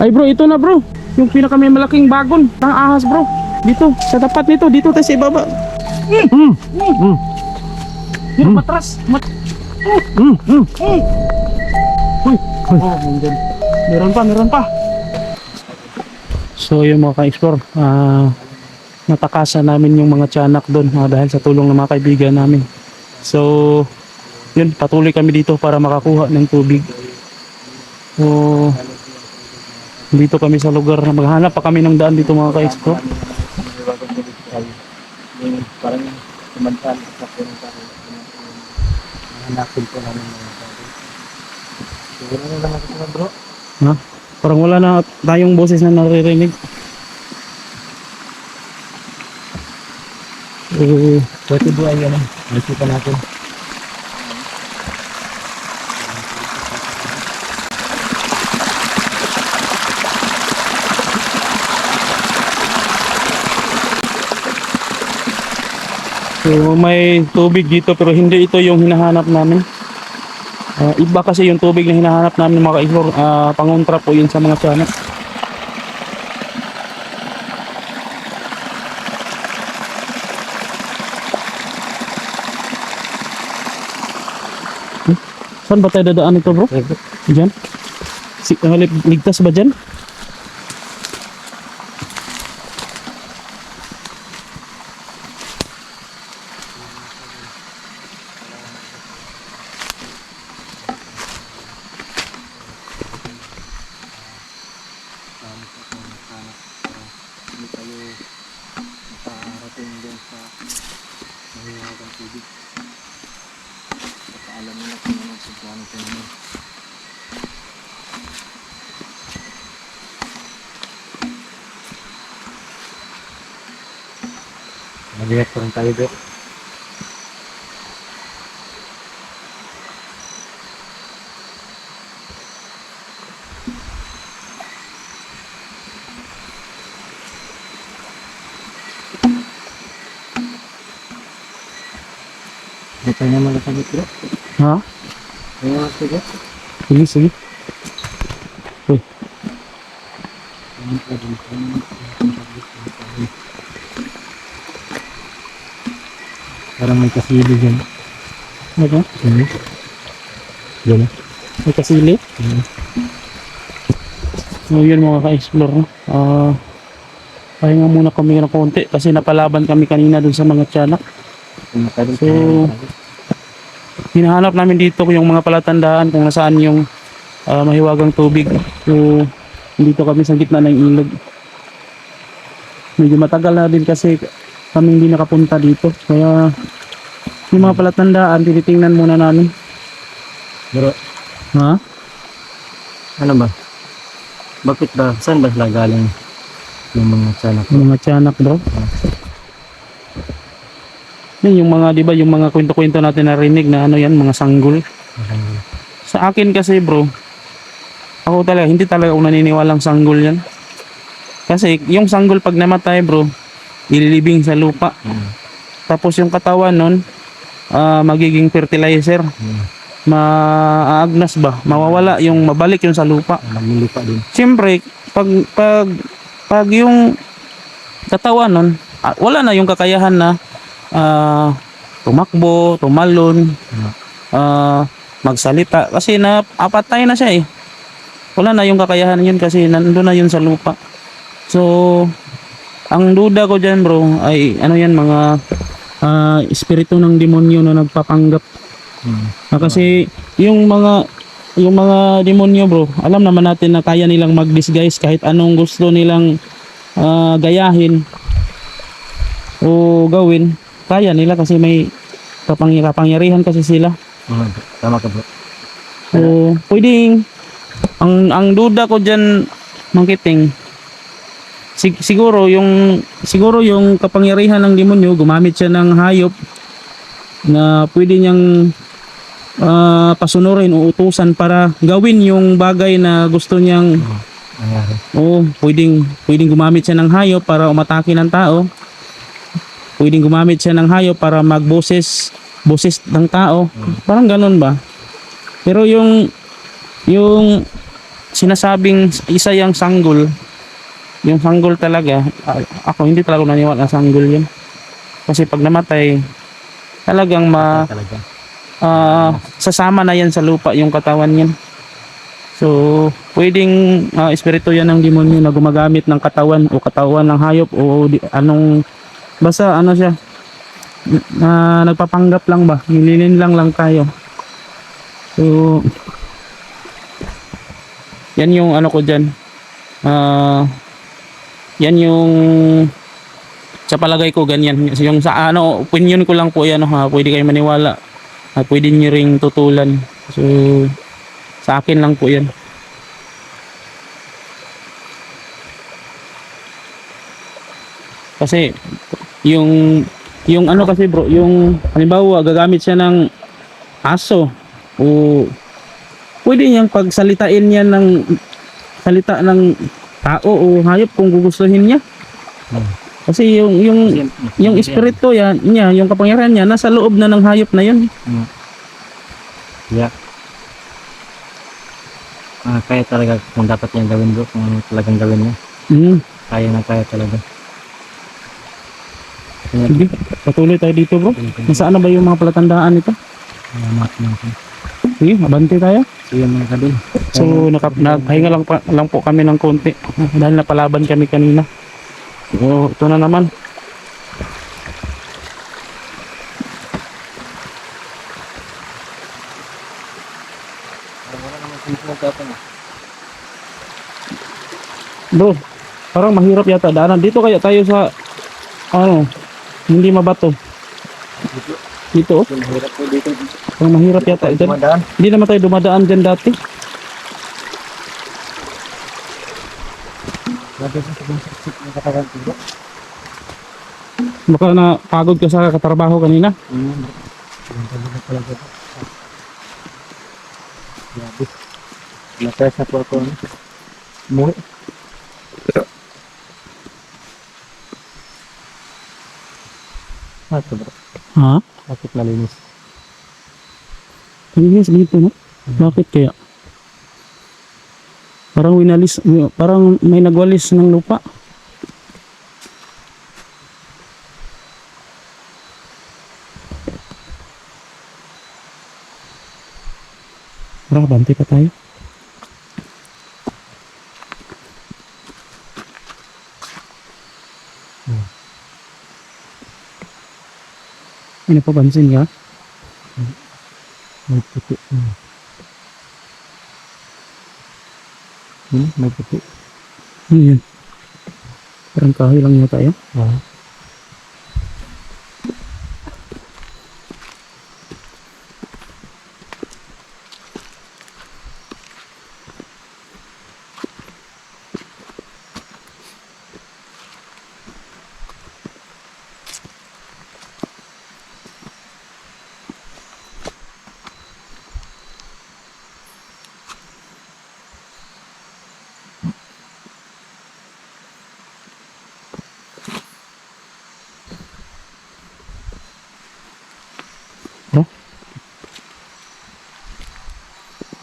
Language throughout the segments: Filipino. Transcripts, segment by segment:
Ay bro, ito na bro. Yung pinaka may malaking bagon ng ahas bro. Dito, sa tapat nito, dito tayo sa ibaba. Mm. Mm. Yun, matras. Mat Mm. Mm. Uy, oh, nandyan. Meron pa, meron pa. So yung mga ka-explore, ah natakasan namin yung mga tiyanak doon ah, dahil sa tulong ng mga kaibigan namin. So, yun, patuloy kami dito para makakuha ng tubig. So, dito kami sa lugar na maghanap pa kami ng daan dito mga ka-explore. Parang kumantan sa pinuntan. Hanapin po namin mga. Siguro na lang bro. Ha? Parang wala na tayong boses na naririnig. Eh, Pwede po ay ano, nakita natin. So may tubig dito pero hindi ito yung hinahanap namin. Ah, iba kasi yung tubig na hinahanap namin mga ka-explore. Ah, pangontra po yun sa mga tiyanak. Hmm? Saan ba tayo dadaan ito bro? Diyan? Si, lig- ligtas ba dyan? Hindi tayo makarating din sa mahiwagang tubig. Baka alam nila kung anong suplano ko naman. Mabigat pa rin tayo, Bek. Hindi tayo naman nasagot, Bek. Ha? May mga sagot. Sige, sige. Uy, Parang may kasili dyan. ano ba? Hmm. Dyan. May kasili? Hmm. So yun mga ka-explore. Ah, pahinga muna kami ng konti kasi napalaban kami kanina dun sa mga tiyanak. Matagal So. Hinahanap namin dito yung mga palatandaan kung nasaan yung ah, mahiwagang tubig. So, dito kami sa gitna ng ilog. Medyo matagal na din kasi kami hindi nakapunta dito. Kaya yung mga palatandaan, tinitingnan muna namin. Bro, Ha? ano ba? Bakit ba? Saan ba sila galing yung mga tiyanak? Yung mga tiyanak bro. Yan yung mga, di ba, yung mga kwento-kwento natin narinig na ano yan, mga sanggol. Sa akin kasi bro, ako talaga, hindi talaga ako naniniwalang sanggol yan. Kasi yung sanggol pag namatay bro, ililibing sa lupa. Hmm. Tapos yung katawan nun, ah, magiging fertilizer. Hmm. Maagnas ba? Mawawala yung mabalik yung sa lupa. Naglilipa din. Siyempre, pag, pag, pag yung katawan nun, ah, wala na yung kakayahan na ah, tumakbo, tumalon, Hmm. ah, magsalita. Kasi na apatay na siya eh. Wala na yung kakayahan yun kasi nandun na yun sa lupa. So, ang duda ko dyan bro ay ano yan mga ah, espiritu ng demonyo na nagpapanggap. Hmm. Ah, kasi yung mga yung mga demonyo bro, alam naman natin na kaya nilang mag-disguise kahit anong gusto nilang ah, gayahin o gawin. Kaya nila kasi may kapang kapangyarihan kasi sila. Hmm. Tama ka bro. So, pwedeng ang ang duda ko diyan mangkiting sig- siguro yung siguro yung kapangyarihan ng demonyo gumamit siya ng hayop na pwede niyang ah, pasunurin o utusan para gawin yung bagay na gusto niyang Nangyari. o pwedeng pwedeng gumamit siya ng hayop para umatake ng tao. Pwedeng gumamit siya ng hayop para magboses boses ng tao. Parang ganun ba? Pero yung yung sinasabing isa yung sanggol, yung sanggol talaga, ako hindi talaga naniwala na sanggol yun. Kasi pag namatay, talagang ma, Talaga. ah, sasama na yan sa lupa yung katawan yan. So, pwedeng ah, espiritu yan ng demonyo na gumagamit ng katawan o katawan ng hayop o di, anong basta ano siya na nagpapanggap lang ba nililin lang lang tayo so yan yung ano ko dyan ah yan yung sa palagay ko ganyan. Yung sa ano opinion ko lang po yan ha. Pwede kayo maniwala. At pwede nyo ring tutulan. So sa akin lang po yan. Kasi yung yung ano kasi bro yung halimbawa gagamit siya ng aso o pwede niyang pagsalitain niya ng salita ng tao o hayop kung gugustuhin niya Hmm. kasi yung yung yung espiritu yan niya yung kapangyarihan niya nasa loob na ng hayop na yun Yeah. Ah, kaya talaga kung dapat niyang gawin bro, kung ano talagang gawin niya. mm. Kaya na kaya talaga. Sige patuloy tayo dito bro nasaan na ba yung mga palatandaan nito Salamat natin. Sige abante tayo Sige mga kadol. So naka, nagpahinga lang, pa, lang po kami ng konti dahil napalaban kami kanina. So ito na naman. Bro, parang mahirap yata daanan. Dito kaya tayo sa ano, hindi mabato. Dito oh, Mahirap po dito. Parang mahirap yata ito. Dumadaan. Hindi naman tayo dumadaan dyan dati. Grabe sa sabong siksik ng katawan ko bro. Baka na pagod ka sa katrabaho kanina. Mm. Yung talaga talaga bro. Grabe. Napress na po ako. ano. Umuwi. Ah, ito bro. Ha? Bakit malinis? Malinis dito, no? Bakit kaya? Parang winalis, parang may nagwalis ng lupa. Parang bante pa tayo. Hmm. May napapansin ka? May puti. Hmm. Hmm, may puti. Ano yun? Parang kahoy lang yata yun.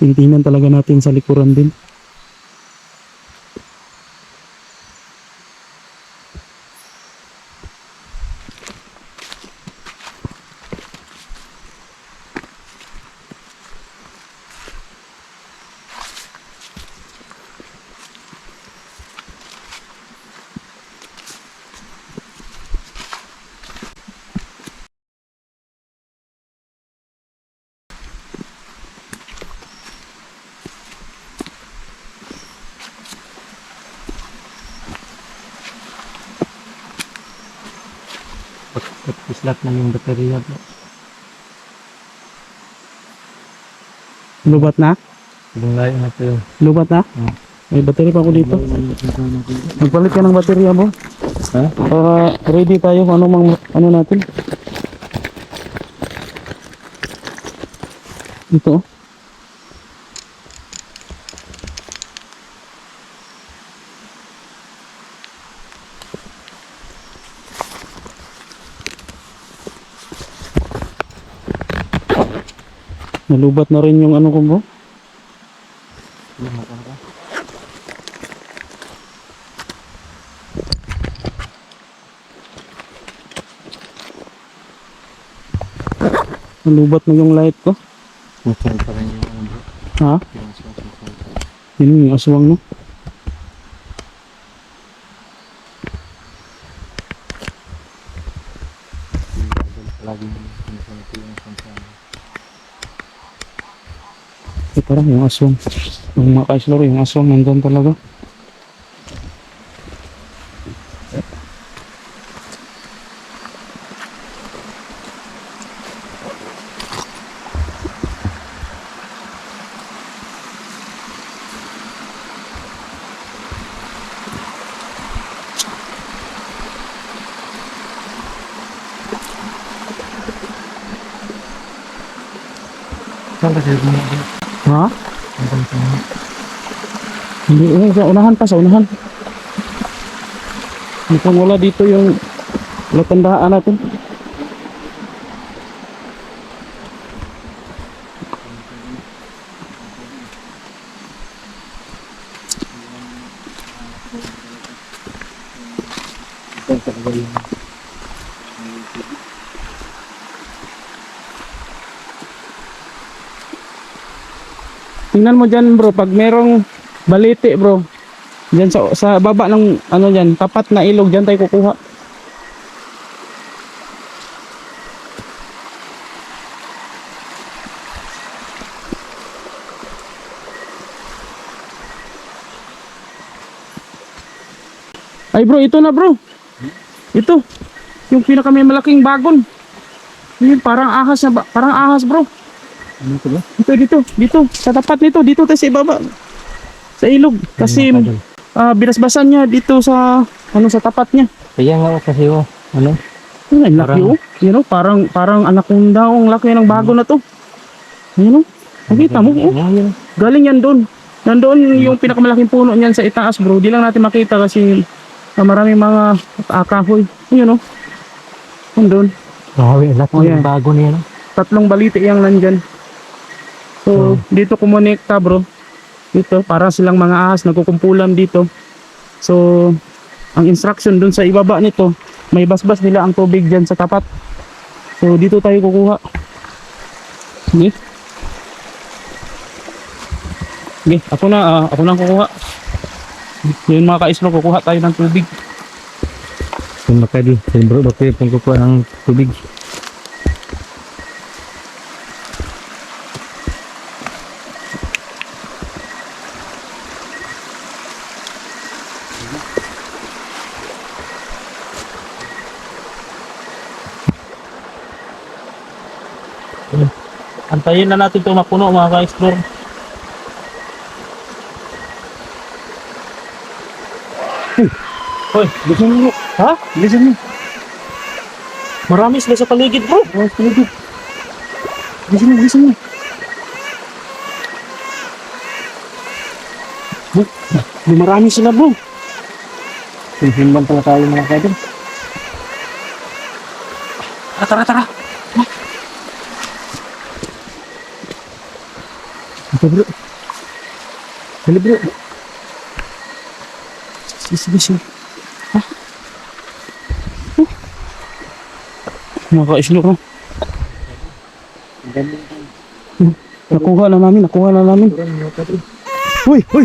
Tinitingnan talaga natin sa likuran din. Islat na yung baterya bro. Lubat na? Layo na ito yung Lubat na? Hmm. May battery pa ako dito. Magpalit ka ng baterya mo. Ha? Para ready tayo kung ano mang ano natin. Ito. oh. Nalubat na rin yung ano ko bro. Nalubat na yung light ko. Mukhang pa rin yung ano. Ha? Yung aswang. Yung aswang no? Parang yung aswang. Yung mga kaislor, yung aswang nandun talaga. Saan kasi yung mga bro? Ha? Ang ganito mga. Hindi, eh, sa unahan pa, sa unahan. Mukhang wala dito yung latandaan natin. Tingnan mo dyan bro, pag merong baliti bro, dyan sa, sa baba ng ano dyan, tapat na ilog, dyan tayo kukuha. Ay bro, ito na bro. Ito. Yung pinaka may malaking bagon. Yun, parang ahas na ba? Parang ahas bro. ano ito ba? Dito, dito, dito. Sa tapat nito, dito tayo sa ibaba. Sa ilog. Kasi ah, binasbasan niya dito sa, ano, sa tapat niya. Kaya nga kasi oh, ano? Ano, ang laki Parang- oh. You know, parang, parang anaconda oh, ang laki ng bago na to. You know, nakita mo oh. Ah. Galing yan doon. Nandoon yung pinakamalaking puno niyan sa itaas bro. Di lang natin makita kasi ah, maraming mga ah, kahoy. Yun oh. Nandun. Grabe, laki Oh, yung bago niya no? tatlong baliti yang nandyan. So, dito kumonekta bro. Dito, para silang mga ahas, nagkukumpulan dito. So, ang instruction dun sa ibaba nito, may basbas nila ang tubig dyan sa tapat. So, dito tayo kukuha. Sige. Sige, ako na, ah, ako na kukuha. Yun mga ka-islo, kukuha tayo ng tubig. Yung makadi, bro, bakit yung kukuha ng tubig? Antayin na natin ito mapuno mga ka-explore. Hoy, bilisan mo. Ha? Bilisan mo. Marami sila sa paligid bro. Oh, sa paligid. Bilisan mo, bilisan mo. Bro, may marami sila bro. Sinsimban pala tayo mga kadol. Tara, tara, tara. Ito bro. Dali bro. Sige, sige, sige. Ha? Oh. Mga ka-explore no? Nakuha na namin, nakuha na namin. Uy, uy!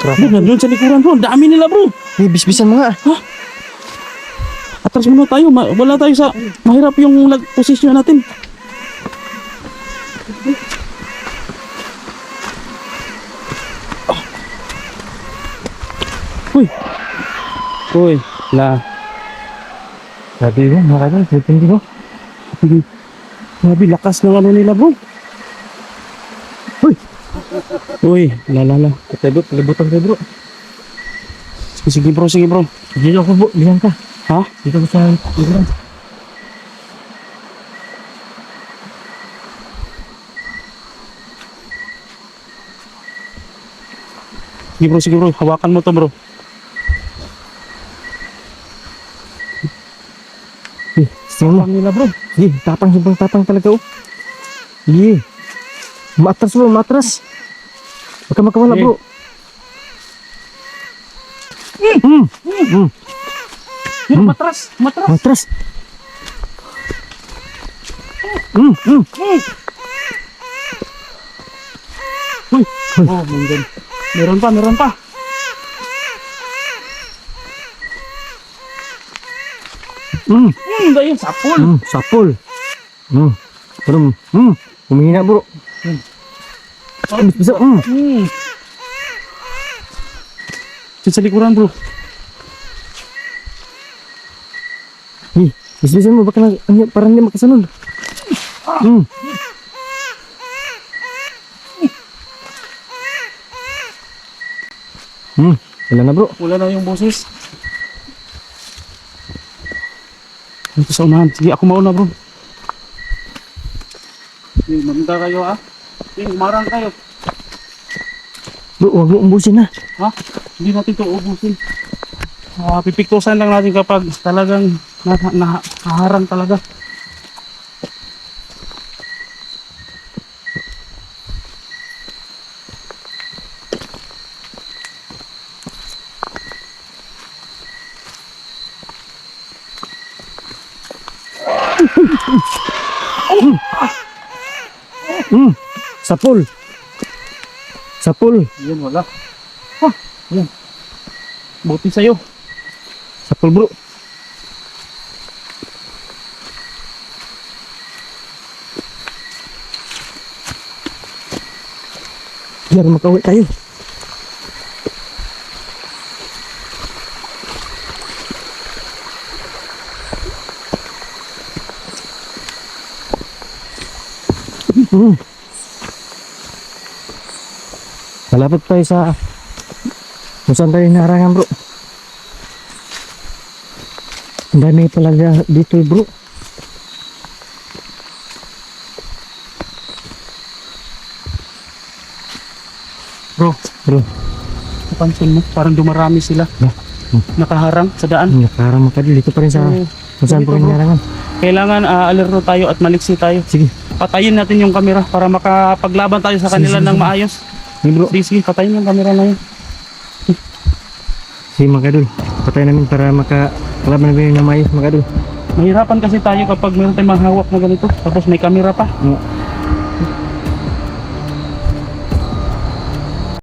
Bro, nandun sa likuran bro, dami nila bro. May bisbisan mga. Atras muna tayo, ma- wala tayo sa, mahirap yung lag posisyon natin. Uy. Uy, la. Sabi ko, mga kadol, hindi. Grabe, lakas ng ano nila bro. Uy! Uy, la la la. Ito bro, palibutan ko bro. Sige, sige bro, sige bro. Dito ako bro, bilang ka. Ha? Dito ko sa libutan. Sige bro, sige bro, hawakan mo to bro. Eh, sino mo? Tapang nila bro. Sige, tapang sobrang tapang talaga oh. Sige. Matras bro, matras. Huwag ka makawala Sige. bro. Mm. Mm. Yun, matras, matras. Matras. Mm, mm. Uy! Oh, munggan. Meron pa, meron pa. Mm, Hmm, dahil sapol. mm, sapol. Mm. Pero, mm, humihina bro. Mm, bisa, mm. Hmm. Diyan sa likuran bro. Hey, bis-bisan mo, baka na, parang hindi makasunod. Mm. Hmm, wala na bro. Wala na yung boses. Ito sa unahan. Sige, ako mauna bro. Sige, maganda kayo ha. Sige, umarang kayo. Bro, huwag mo umbusin na. Ha? Hindi natin ito ubusin. Ah, pipiktusan lang natin kapag talagang na, na, naharang talaga. Hmm, sapol. Sapol. Yan, wala. Ha? Yan. Buti sa'yo. Sapol bro. Biar makauwi tayo. Hmm. Malapit tayo sa kung saan tayo narangan bro. Ang dami talaga dito eh, bro. Bro, Bro, napansin mo, parang dumarami sila. Yeah. Hmm. Nakaharang sa daan. nakarama ka dito pa rin sa So, kung saan pa rin narangan. kailangan ah, alerto tayo at maliksi tayo. Sige, Patayin natin yung kamera para makapaglaban tayo sa kanila sige, ng sige. maayos. Sige bro. Sige, sige, patayin yung kamera na yun. Sige mga kadol. Patay namin para makakalaban namin ng maayos mga kadol. Mahirapan kasi tayo kapag meron tayong mahawak na ganito. Tapos may kamera pa. Mm.